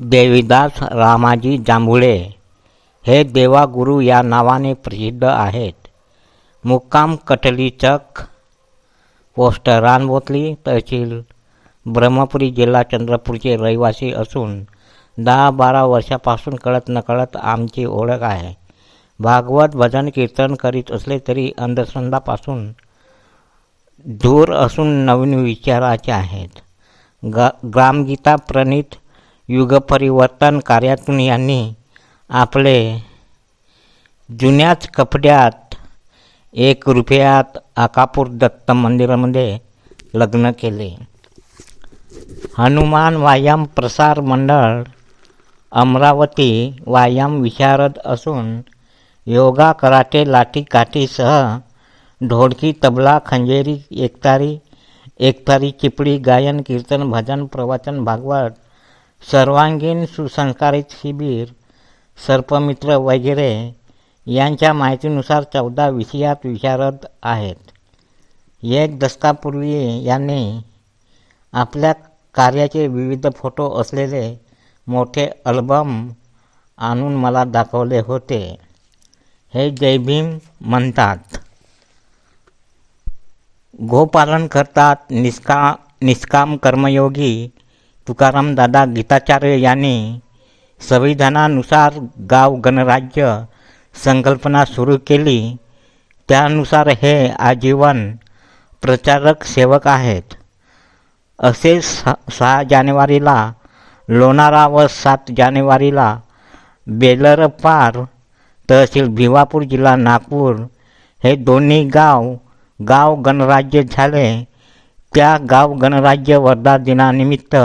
देवीदास रामाजी जांभुळे हे देवागुरू या नावाने प्रसिद्ध आहेत. मुक्काम कटलीचक पोस्ट रानबोतली तहसील ब्रह्मपुरी जिल्हा चंद्रपूरचे रहिवासी असून दहा बारा वर्षापासून कळत नकळत आमची ओळख आहे. भागवत भजन कीर्तन करीत असले तरी अंधश्रद्धापासून दूर असून नवीन विचाराचे आहेत. ग ग्रामगीता प्रणित युगपरिवर्तन कार्यातून यांनी आपले जुन्याच कपड्यात एक रुपयात आकापूर दत्त मंदिरामध्ये लग्न केले. हनुमान व्यायाम प्रसार मंडळ अमरावती व्यायाम विशारद असून योगा कराटे लाठी काठीसह ढोलकी तबला खंजेरी एकतारी एकतारी चिपळी गायन कीर्तन भजन प्रवचन भागवत सर्वांगीण सुसंस्कारित शिबिर सर्पमित्र वगैरे यांच्या माहितीनुसार चौदा विषयात विशारद आहेत. एक दशकापूर्वी यांनी आपल्या कार्याचे विविध फोटो असलेले मोठे अल्बम आणून मला दाखवले होते. हे जयभीम म्हणतात. गोपालन करतात निष्का निष्काम कर्मयोगी तुकाराम दादा गीताचार्य यांनी संविधानानुसार गाव गणराज्य संकल्पना सुरू केली. त्यानुसार हे आजीवन प्रचारक सेवक आहेत. असे स सहा जानेवारीला लोणारा व सात जानेवारीला बेलरपार तहसील भिवापूर जिल्हा नागपूर हे दोन्ही गाव गाव गणराज्य झाले. त्या गाव गणराज्य वर्धा दिनानिमित्त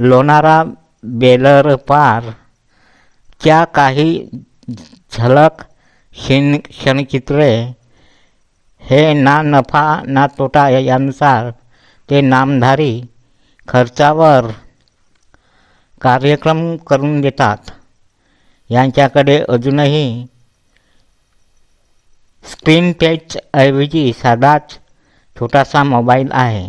लोणारा बेलरपार च्या काही झलक क्षण क्षणचित्रे हे ना नफा ना तोटा यानुसार ते नामधारी खर्चावर कार्यक्रम करून देतात. यांच्याकडे अजूनही स्क्रीन टच ऐवजी साधाच छोटासा मोबाईल आहे.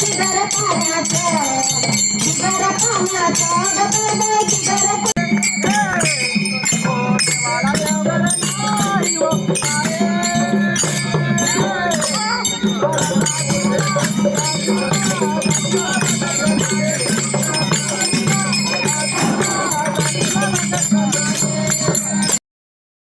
జిగర పానాతో జిగర పానాతో జిగర